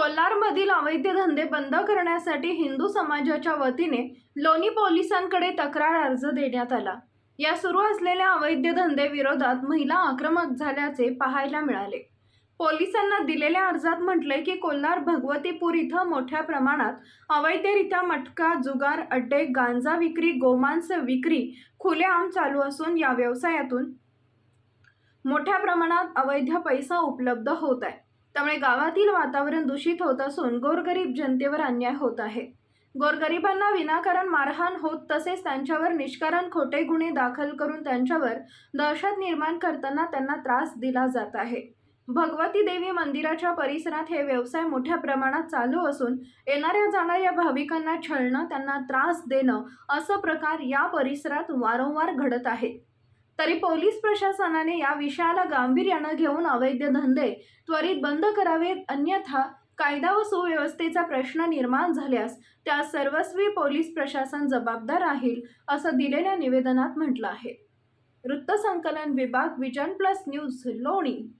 कोल्हारमधील अवैध धंदे बंद करण्यासाठी हिंदू समाजाच्या वतीने लोणी पोलिसांकडे तक्रार अर्ज देण्यात आला. या सुरू असलेल्या अवैध धंदे विरोधात महिला आक्रमक झाल्याचे पाहायला मिळाले. पोलिसांना दिलेल्या अर्जात म्हटले की कोल्हार भगवतीपूर इथं मोठ्या प्रमाणात अवैधरित्या मटका जुगार अड्डे गांजा विक्री गोमांस विक्री खुलेआम चालू असून या व्यवसायातून मोठ्या प्रमाणात अवैध पैसा उपलब्ध होत आहे. त्यामुळे गावातील वातावरण दूषित होत असून गोरगरीब जनतेवर अन्याय होत आहे. गोरगरिबांना विनाकारण मारहाण होत तसेच त्यांच्यावर निष्कारण खोटे गुन्हे दाखल करून त्यांच्यावर दहशत निर्माण करताना त्यांना त्रास दिला जात आहे. भगवती देवी मंदिराच्या परिसरात हे व्यवसाय मोठ्या प्रमाणात चालू असून येणाऱ्या जाणाऱ्या भाविकांना छळणं त्यांना त्रास देणं असं प्रकार या परिसरात वारंवार घडत आहे तरी पोलीस प्रशासनाने या विषयाला गांभीर्यानं घेऊन अवैध धंदे त्वरित बंद करावेत अन्यथा कायदा व सुव्यवस्थेचा प्रश्न निर्माण झाल्यास त्या सर्वस्वी पोलीस प्रशासन जबाबदार राहील असं दिलेल्या निवेदनात म्हटलं आहे. वृत्तसंकलन विभाग विजन प्लस न्यूज लोणी.